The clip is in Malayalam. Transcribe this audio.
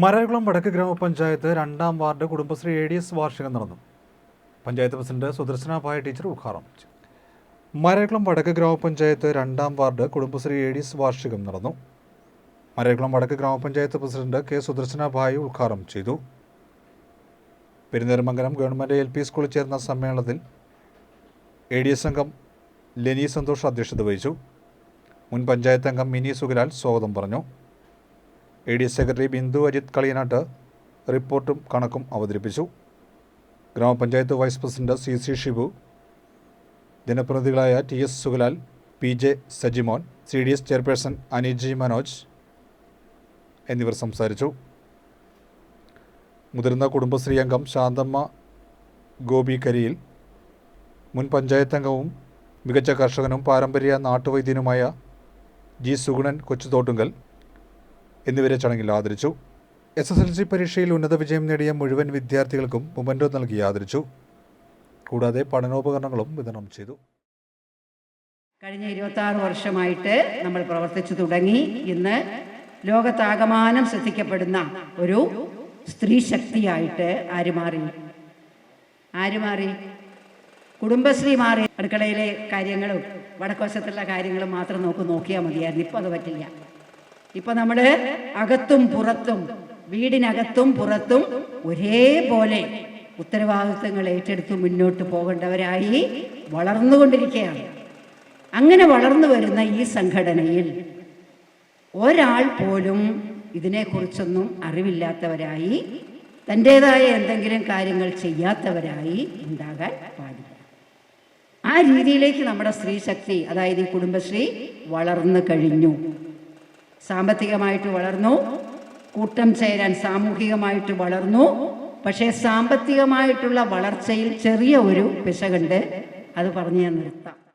മരകുളം വടക്ക് ഗ്രാമപഞ്ചായത്ത് രണ്ടാം ward Kudumbashree A D S വാർഷികം നടന്നു. പഞ്ചായത്ത് പ്രസിഡന്റ് സുദർശനാഭായ ടീച്ചർ ഉദ്ഘാടനം ചെയ്തു. മരകുളം വടക്ക് ഗ്രാമപഞ്ചായത്ത് രണ്ടാം ward Kudumbashree A D S വാർഷികം നടന്നു. മരകുളം വടക്ക് ഗ്രാമപഞ്ചായത്ത് പ്രസിഡന്റ് കെ സുദർശന ഭായ് ഉദ്ഘാടനം ചെയ്തു. പെരുന്നേരമംഗലം ഗവൺമെന്റ് എൽ പി സ്കൂളിൽ ചേർന്ന സമ്മേളനത്തിൽ എ ഡി എസ് അംഗം ലെനി സന്തോഷ് അധ്യക്ഷത വഹിച്ചു. മുൻ പഞ്ചായത്ത് അംഗം മിനി സുഗലാൽ സ്വാഗതം പറഞ്ഞു. A D S secretary Bindu Ajith Kaliyanatt റിപ്പോർട്ടും കണക്കും അവതരിപ്പിച്ചു. ഗ്രാമപഞ്ചായത്ത് vice president C C Shibu ജനപ്രതിനിധികളായ T S Sugalal P J Sajimon C D S chairperson Aniji Manoj എന്നിവർ സംസാരിച്ചു. മുതിർന്ന കുടുംബശ്രീ അംഗം ശാന്തമ്മ ഗോപി കരിയിൽ മുൻ പഞ്ചായത്ത് അംഗവും മികച്ച കർഷകനും പാരമ്പര്യ നാട്ടുവൈദ്യനുമായ ജി സുഗുണൻ കൊച്ചുതോട്ടുങ്കൽ എന്നിവരെ ചടങ്ങിൽ ആദരിച്ചു. എസ് എസ് എൽ സി പരീക്ഷയിൽ ഉന്നത വിജയം നേടിയ മുഴുവൻ വിദ്യാർത്ഥികൾക്കും മൊമന്റോ നൽകി ആദരിച്ചു. കൂടാതെ പഠനോപകരണങ്ങളും വിതരണം ചെയ്തു. കഴിഞ്ഞ ഇരുപത്താറ് വർഷമായിട്ട് നമ്മൾ പ്രവർത്തിച്ചു തുടങ്ങി. ഇന്ന് ലോകത്താകമാനം ശ്രദ്ധിക്കപ്പെടുന്ന ഒരു സ്ത്രീ ശക്തിയായിട്ട് ആര് മാറി? ആര് മാറി? കുടുംബശ്രീ മാറി. അടുക്കളയിലെ കാര്യങ്ങളും വടക്കോശത്തുള്ള കാര്യങ്ങളും മാത്രം നോക്കി നോക്കിയാൽ മതിയായിരുന്നു. ഇപ്പം അത് പറ്റില്ല. ഇപ്പം നമ്മുടെ അകത്തും പുറത്തും വീടിനകത്തും പുറത്തും ഒരേപോലെ ഉത്തരവാദിത്തങ്ങൾ ഏറ്റെടുത്ത് മുന്നോട്ട് പോകേണ്ടവരായി വളർന്നുകൊണ്ടിരിക്കുകയാണ് അങ്ങനെ വളർന്നു വരുന്ന ഈ സംഘടനയിൽ ഒരാൾ പോലും ഇതിനെക്കുറിച്ചൊന്നും അറിവില്ലാത്തവരായി തന്റെതായ എന്തെങ്കിലും കാര്യങ്ങൾ ചെയ്യാത്തവരായി ഉണ്ടാകാൻ പാടില്ല. ആ രീതിയിലേക്ക് നമ്മുടെ സ്ത്രീ ശക്തി അതായത് ഈ കുടുംബശ്രീ വളർന്നു കഴിഞ്ഞു. സാമ്പത്തികമായിട്ട് വളർന്നു. കൂട്ടം ചേരാൻ സാമൂഹികമായിട്ട് വളർന്നു. പക്ഷേ സാമ്പത്തികമായിട്ടുള്ള വളർച്ചയിൽ ചെറിയ ഒരു പിശകുണ്ട്. അത് പറഞ്ഞു ഞാൻ നിർത്താം.